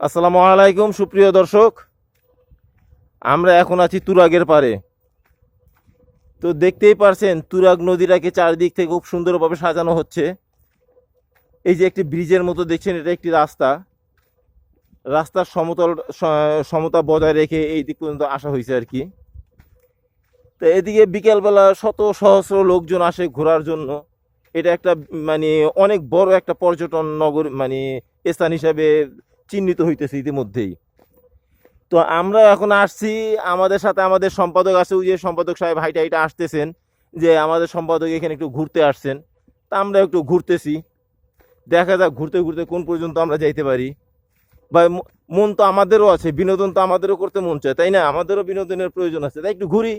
আসসালামু আলাইকুম, সুপ্রিয় দর্শক। আমরা এখন আছি তুরাগের পারে তো দেখতেই পারছেন, তুরাগ নদীটাকে চারিদিক থেকে খুব সুন্দরভাবে সাজানো হচ্ছে। এই যে একটি ব্রিজের মতো দেখছেন, এটা একটি রাস্তা। রাস্তার সমতল সমতা বজায় রেখে এই দিক পর্যন্ত আসা হয়েছে আর কি। তো এদিকে বিকেলবেলা শত সহস্র লোকজন আসে ঘোরার জন্য। এটা একটা মানে অনেক বড় একটা পর্যটন নগর মানে স্থান হিসাবে চিহ্নিত হইতেছে ইতিমধ্যেই। তো আমরা এখন আসছি আমাদের সাথে আমাদের সম্পাদক আছে, ওই যে সম্পাদক সাহেব হাইটা হাইটা আসতেছেন, যে আমাদের সম্পাদক এখানে একটু ঘুরতে আসছেন। তা আমরা একটু ঘুরতেছি। দেখা যাক ঘুরতে ঘুরতে কোন পর্যন্ত আমরা যাইতে পারি। বা মন তো আমাদেরও আছে, বিনোদন তো আমাদেরও করতে মন চায়, তাই না? আমাদেরও বিনোদনের প্রয়োজন আছে। তাই একটু ঘুরি।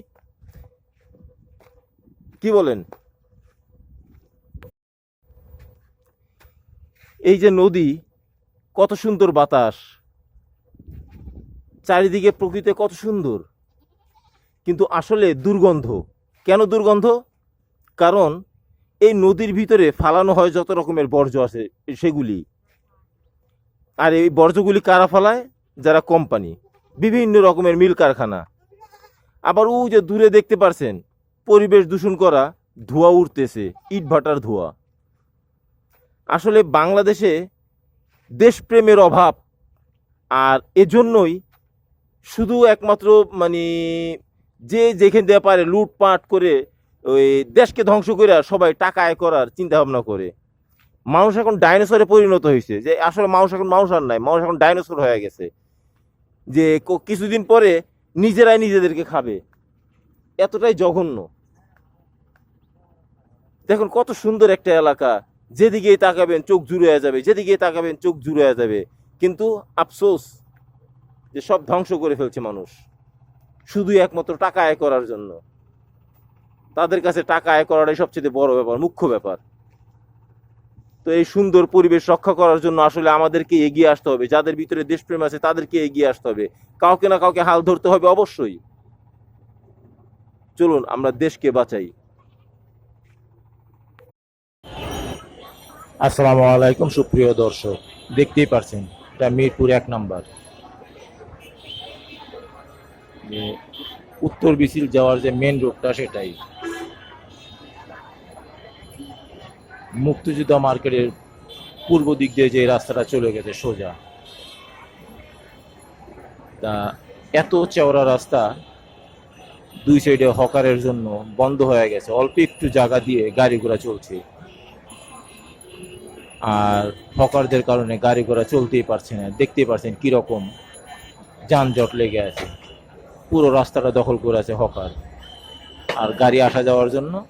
কি বলেন? এই যে নদী কত সুন্দর বাতাস। চারিদিকে প্রকৃতি কত সুন্দর। কিন্তু আসলে দুর্গন্ধ। কেন দুর্গন্ধ? কারণ এই নদীর ভিতরে ফালানো হয় যত রকমের বর্জ্য আছে সেগুলি। আর এই বর্জ্যগুলি কারা ফালায়? যারা কোম্পানি। বিভিন্ন রকমের মিল কারখানা। আবার ও যে দূরে দেখতে পারছেন, পরিবেশ দূষণ করা ধোঁয়া উঠতেছে ইট ভাটার ধোঁয়া। আসলে বাংলাদেশে দেশপ্রেমের অভাব। আর এজন্যই শুধু একমাত্র মানে যে যেখান দিয়ে পারে লুটপাট করে ওই দেশকে ধ্বংস করে সবাই টাকা আয় করার চিন্তা ভাবনা করে। মানুষ এখন ডাইনোসরে পরিণত হয়েছে যে আসলে মানুষ এখন মানুষ আর নাই, মানুষ এখন ডাইনোসর হয়ে গেছে। যে কিছুদিন পরে নিজেরাই নিজেদেরকে খাবে। এতটাই জঘন্য। দেখুন কত সুন্দর একটা এলাকা। যেদিকেই তাকাবেন চোখ জুড়ে হয়ে যাবে, যেদিকেই তাকাবেন চোখ জুড়ে হয়ে যাবে। কিন্তু আফসোস যে সব ধ্বংস করে ফেলছে মানুষ। শুধু একমাত্র টাকা আয় করার জন্য। তাদের কাছে টাকা আয় করাটাই সবচেয়ে বড় ব্যাপার, মুখ্য ব্যাপার। তো এই সুন্দর পরিবেশ রক্ষা করার জন্য আসলে আমাদেরকে এগিয়ে আসতে হবে। যাদের ভিতরে দেশপ্রেম আছে, তাদেরকে এগিয়ে আসতে হবে। কাউকে না কাউকে হাল ধরতে হবে অবশ্যই। চলুন, আমরা দেশকে বাঁচাই। আসসালামু আলাইকুম, সুপ্রিয় দর্শক। দেখতেই পারছেন, এটা মিরপুর এক নাম্বার। যে উত্তর বিসিল যাওয়ার যে মেন রোডটা সেটাই। মুক্তিযুদ্ধ মার্কেটের পূর্ব দিক দিয়ে যে রাস্তাটা চলে গেছে সোজা। তা এত চওড়া রাস্তা দুই সাইডে হকারের জন্য বন্ধ হয়ে গেছে। অল্প একটু জায়গা দিয়ে গাড়ি ঘোড়া চলছে। আর হকারদের কারণে গাড়ি ঘোড়া চলতেই পারছে না। দেখতেই পারছেন কীরকম যানজট লেগে আছে। পুরো রাস্তাটা দখল করে আছে হকার। আর গাড়ি আসা যাওয়ার জন্য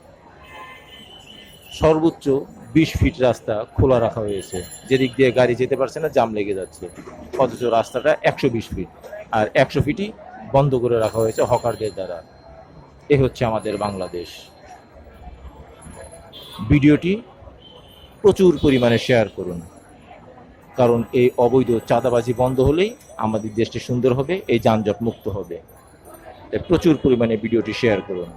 সর্বোচ্চ বিশ ফিট রাস্তা খোলা রাখা হয়েছে। যেদিক দিয়ে গাড়ি যেতে পারছে না, জাম লেগে যাচ্ছে। অথচ রাস্তাটা একশো বিশ ফিট। আর একশো ফিটই বন্ধ করে রাখা হয়েছে হকারদের দ্বারা। এ হচ্ছে আমাদের বাংলাদেশ। ভিডিওটি প্রচুর পরিমাণে শেয়ার করুন। কারণ এই অবৈধ চাঁদাবাজি বন্ধ হলেই আমাদের দেশটি সুন্দর হবে, এই যানজট মুক্ত হবে। প্রচুর পরিমাণে ভিডিওটি শেয়ার করুন।